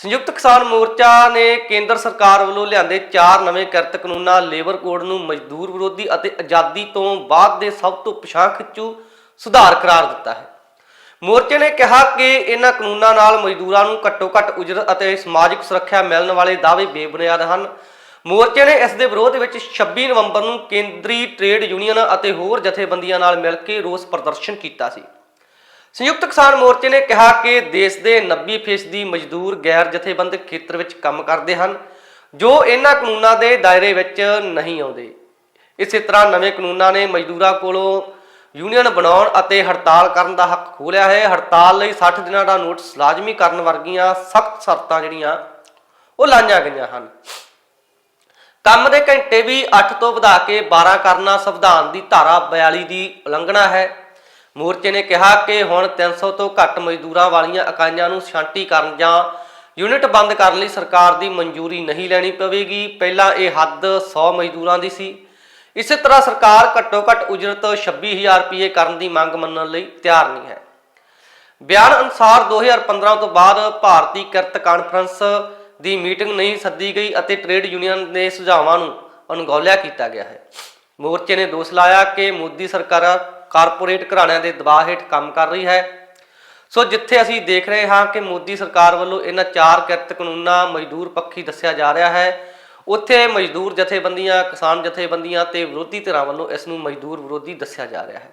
ਸੰਯੁਕਤ ਕਿਸਾਨ ਮੋਰਚਾ ਨੇ ਕੇਂਦਰ ਸਰਕਾਰ ਵੱਲੋਂ ਲਿਆਂਦੇ ਚਾਰ ਨਵੇਂ ਕਿਰਤ ਕਾਨੂੰਨਾਂ ਲੇਬਰ ਕੋਡ ਨੂੰ ਮਜ਼ਦੂਰ ਵਿਰੋਧੀ ਅਤੇ ਆਜ਼ਾਦੀ ਤੋਂ ਬਾਅਦ ਦੇ ਸਭ ਤੋਂ ਪਛਾਣ ਖਿੱਚੂ ਸੁਧਾਰ ਕਰਾਰ ਦਿੱਤਾ ਹੈ। ਮੋਰਚੇ ਨੇ ਕਿਹਾ ਕਿ ਇਹਨਾਂ ਕਾਨੂੰਨਾਂ ਨਾਲ ਮਜ਼ਦੂਰਾਂ ਨੂੰ ਘੱਟੋ-ਘੱਟ ਉਜਰਤ ਅਤੇ ਸਮਾਜਿਕ ਸੁਰੱਖਿਆ ਮਿਲਣ ਵਾਲੇ ਦਾਅਵੇ ਬੇਬੁਨਿਆਦ ਹਨ। ਮੋਰਚੇ ਨੇ ਇਸ ਦੇ ਵਿਰੋਧ ਵਿੱਚ 26 ਨਵੰਬਰ ਨੂੰ ਕੇਂਦਰੀ ਟ੍ਰੇਡ ਯੂਨੀਅਨ ਅਤੇ ਹੋਰ ਜਥੇਬੰਦੀਆਂ ਨਾਲ ਮਿਲ ਕੇ ਰੋਸ ਪ੍ਰਦਰਸ਼ਨ ਕੀਤਾ ਸੀ। ਸੰਯੁਕਤ ਕਿਸਾਨ ਮੋਰਚੇ ਨੇ ਕਿਹਾ ਕਿ ਦੇਸ਼ ਦੇ 90% ਮਜ਼ਦੂਰ ਗੈਰ ਜਥੇਬੰਦਕ ਖੇਤਰ ਵਿੱਚ ਕੰਮ ਕਰਦੇ ਹਨ, ਜੋ ਇਹਨਾਂ ਕਾਨੂੰਨਾਂ ਦੇ ਦਾਇਰੇ ਵਿੱਚ ਨਹੀਂ ਆਉਂਦੇ। ਇਸੇ ਤਰ੍ਹਾਂ ਨਵੇਂ ਕਾਨੂੰਨਾਂ ਨੇ ਮਜ਼ਦੂਰਾਂ ਕੋਲੋਂ ਯੂਨੀਅਨ ਬਣਾਉਣ ਅਤੇ ਹੜਤਾਲ ਕਰਨ ਦਾ ਹੱਕ ਖੋਲਿਆ ਹੈ। ਹੜਤਾਲ ਲਈ 60 ਦਿਨਾਂ ਦਾ ਨੋਟਿਸ ਲਾਜ਼ਮੀ ਕਰਨ ਵਰਗੀਆਂ ਸਖਤ ਸ਼ਰਤਾਂ ਜਿਹੜੀਆਂ, ਉਹ ਲਾਈਆਂ ਗਈਆਂ ਹਨ। ਕੰਮ ਦੇ ਘੰਟੇ ਵੀ 8 ਤੋਂ ਵਧਾ ਕੇ 12 ਕਰਨਾ ਸੰਵਿਧਾਨ ਦੀ ਧਾਰਾ 42 ਦੀ ਉਲੰਘਣਾ ਹੈ। ਮੋਰਚੇ ਨੇ ਕਿਹਾ ਕਿ ਹੁਣ 300 ਤੋਂ ਘੱਟ ਮਜ਼ਦੂਰਾਂ ਵਾਲੀਆਂ ਇਕਾਈਆਂ ਨੂੰ ਸ਼ਾਂਤੀ ਕਰਨ ਜਾਂ ਯੂਨਿਟ ਬੰਦ ਕਰਨ ਲਈ ਸਰਕਾਰ ਦੀ ਮਨਜ਼ੂਰੀ ਨਹੀਂ ਲੈਣੀ ਪਵੇਗੀ। ਪਹਿਲਾਂ ਇਹ ਹੱਦ 100 ਮਜ਼ਦੂਰਾਂ ਦੀ ਸੀ। ਇਸੇ ਤਰ੍ਹਾਂ ਸਰਕਾਰ ਘੱਟੋ ਘੱਟ ਉਜਰਤ 26000 ਰੁਪਏ ਕਰਨ ਦੀ ਮੰਗ ਮੰਨਣ ਲਈ ਤਿਆਰ ਨਹੀਂ ਹੈ। ਬਿਆਨ ਅਨੁਸਾਰ 2015 ਤੋਂ ਬਾਅਦ ਭਾਰਤੀ ਕਿਰਤ ਕਾਨਫਰੰਸ ਦੀ ਮੀਟਿੰਗ ਨਹੀਂ ਸੱਦੀ ਗਈ ਅਤੇ ਟ੍ਰੇਡ ਯੂਨੀਅਨ ਦੇ ਸੁਝਾਵਾਂ ਨੂੰ ਅਣਗੌਲਿਆ ਕੀਤਾ ਗਿਆ ਹੈ। ਮੋਰਚੇ ਨੇ ਦੋਸ਼ ਲਾਇਆ ਕਿ ਮੋਦੀ ਸਰਕਾਰ ਕਾਰਪੋਰੇਟ ਘਰਾਣਿਆਂ ਦੇ ਦਬਾਅ ਹੇਠ ਕੰਮ ਕਰ ਰਹੀ ਹੈ। ਸੋ ਜਿੱਥੇ ਅਸੀਂ ਦੇਖ ਰਹੇ ਹਾਂ ਕਿ ਮੋਦੀ ਸਰਕਾਰ ਵੱਲੋਂ ਇਹਨਾਂ ਚਾਰ ਕਿਰਤ ਕਾਨੂੰਨਾਂ ਮਜ਼ਦੂਰ ਪੱਖੀ ਦੱਸਿਆ ਜਾ ਰਿਹਾ ਹੈ, ਉੱਥੇ ਮਜ਼ਦੂਰ ਜਥੇਬੰਦੀਆਂ, ਕਿਸਾਨ ਜਥੇਬੰਦੀਆਂ ਤੇ ਵਿਰੋਧੀ ਧਿਰਾਂ ਵੱਲੋਂ ਇਸ ਨੂੰ ਮਜ਼ਦੂਰ ਵਿਰੋਧੀ ਦੱਸਿਆ ਜਾ ਰਿਹਾ ਹੈ।